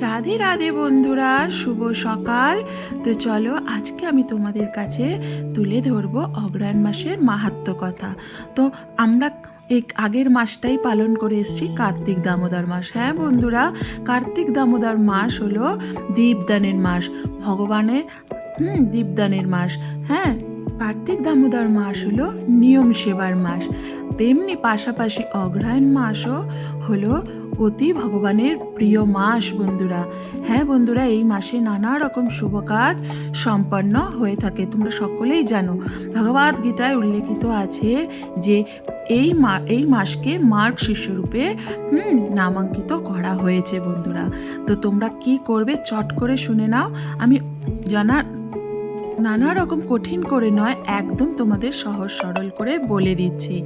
রাধে রাধে বন্ধুরা, শুভ সকাল। তো চলো, আজকে আমি তোমাদের কাছে তুলে ধরবো অগ্রহায়ণ মাসের মাহাত্ম কথা। তো আমরা এই আগের মাসটাই পালন করে এসেছি কার্তিক দামোদর মাস। হ্যাঁ বন্ধুরা, কার্তিক দামোদর মাস হলো দীপদানের মাস। ভগবানের, হুম, দীপদানের মাস। হ্যাঁ কার্তিক দামোদর মাস হলো নিয়ম সেবার মাস। তেমনি পাশাপাশি অগ্রহায়ণ মাসও হলো অতি ভগবানের প্রিয় মাস, বন্ধুরা। হ্যাঁ বন্ধুরা, এই মাসে নানা রকম শুভ কাজ সম্পন্ন হয়ে থাকে। তোমরা সকলেই জানো, ভগবদ গীতায় উল্লেখিত আছে যে এই মা, এই মাসকে মার্গ শিষ্যরূপে নামাঙ্কিত করা হয়েছে, বন্ধুরা। তো তোমরা কি করবে, চট করে শুনে নাও। আমি জানা নানা রকম কঠিন করে নয়, একদম তোমাদের সহজ সরল করে বলে দিচ্ছি।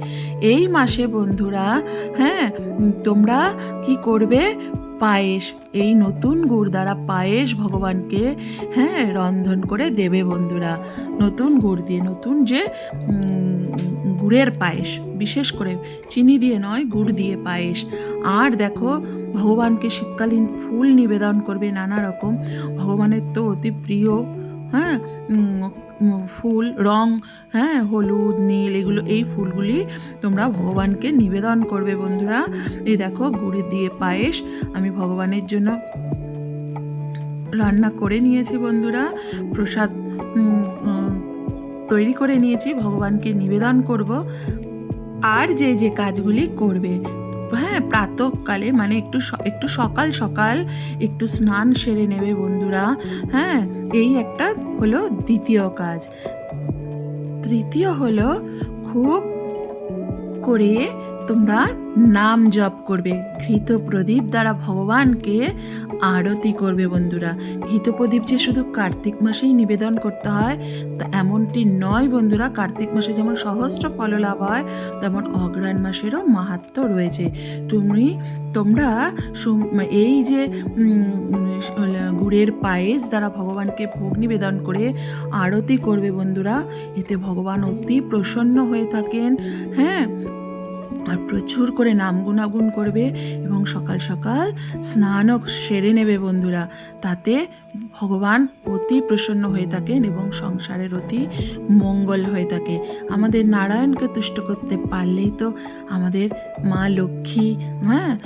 এই মাসে বন্ধুরা হ্যাঁ তোমরা কি করবে? পায়েস, এই নতুন গুড় দ্বারা পায়েস ভগবানকে হ্যাঁ রন্ধন করে দেবে বন্ধুরা। নতুন গুড় দিয়ে, নতুন যে গুড়ের পায়েস, বিশেষ করে চিনি দিয়ে নয়, গুড় দিয়ে পায়েস। আর দেখো, ভগবানকে শীতকালীন ফুল নিবেদন করবে নানা রকম ভগবানের তো অতি প্রিয় হ্যাঁ ফুল, রং হ্যাঁ হলুদ, নীল, এগুলো, এই ফুলগুলি তোমরা ভগবানকে নিবেদন করবে বন্ধুরা। এই দেখো, গুড়ি দিয়ে পায়েস, আমি ভগবানের জন্য রান্না করে নিয়েছি বন্ধুরা। প্রসাদ তৈরি করে নিয়েছি, ভগবানকে নিবেদন করব। আর যে যে কাজগুলি করবে হ্যাঁ প্রাতকালে মানে একটু একটু সকাল সকাল একটু স্নান সেরে নেবে বন্ধুরা। হ্যাঁ এই একটা হলো দ্বিতীয় কাজ। তৃতীয় হলো খুব করে তোমরা নাম জপ করবে। ঘৃত প্রদীপ দ্বারা ভগবানকে আরতি করবে বন্ধুরা। ঘৃত প্রদীপ যে শুধু কার্তিক মাসেই নিবেদন করতে হয়, তা এমনটি নয় বন্ধুরা, কার্তিক মাসে যেমন সহস্র ফললাভ হয়, তেমন অগ্রহায়ণ মাসেরও মাহাত্ম রয়েছে। তুমি, তোমরা এই যে গুড়ের পায়েস দ্বারা ভগবানকে ভোগ নিবেদন করে আরতি করবে বন্ধুরা, এতে ভগবান অতি প্রসন্ন হয়ে থাকেন। হ্যাঁ আর প্রচুর করে নাম গুণাগুণ করবে এবং সকাল সকাল স্নানও সেরে নেবে বন্ধুরা। তাতে ভগবান অতি প্রসন্ন হয়ে থাকেন এবং সংসারের অতি মঙ্গল হয়ে থাকে। আমাদের নারায়ণকে তুষ্ট করতে পারলেই তো আমাদের মা লক্ষ্মী হ্যাঁ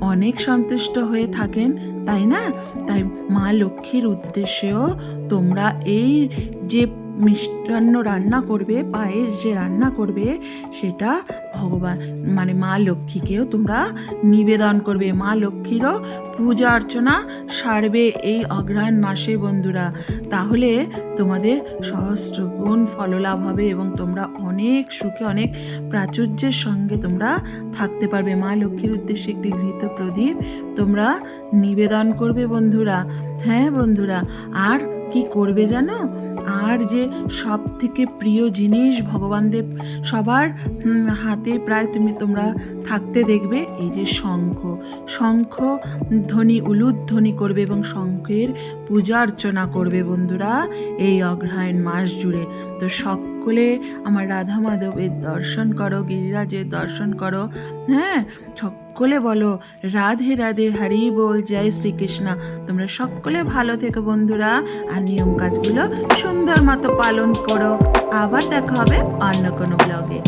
অনেক সন্তুষ্ট হয়ে থাকেন, তাই না? তাই মা লক্ষ্মীর উদ্দেশ্যেও তোমরা এই যে মিষ্টান্ন রান্না করবে, পায়েস যে রান্না করবে, সেটা ভগবান মানে মা লক্ষ্মীকেও তোমরা নিবেদন করবে। মা লক্ষ্মীরও পূজা অর্চনা সারবে এই অগ্রহায়ণ মাসে বন্ধুরা। তাহলে তোমাদের সহস্র গুণ ফললাভ হবে এবং তোমরা অনেক সুখে, অনেক প্রাচুর্যের সঙ্গে তোমরা থাকতে পারবে। মা লক্ষ্মীর উদ্দেশ্যে একটি ঘৃত প্রদীপ তোমরা নিবেদন করবে বন্ধুরা। হ্যাঁ বন্ধুরা, আর কি করবে জানো? আর যে সব থেকে প্রিয় জিনিস ভগবানদের সবার হাতে প্রায় তুমি তোমরা থাকতে দেখবে, এই যে শঙ্খ। শঙ্খ, ধ্বনি, উলুধ্বনি করবে এবং শঙ্খের পূজা অর্চনা করবে বন্ধুরা, এই অগ্রহায়ণ মাস জুড়ে। তো সকলে আমার রাধা মাধবের দর্শন করো, গিরিরাজের দর্শন করো। হ্যাঁ সকলে বলো, রাধে রাধে, হারি বল, জয় শ্রীকৃষ্ণ। তোমরা সকলে ভালো থেকো বন্ধুরা, আর নিয়ম কাজগুলো সুন্দর মতো পালন করো। আবার দেখা হবে অন্য কোনো ব্লগে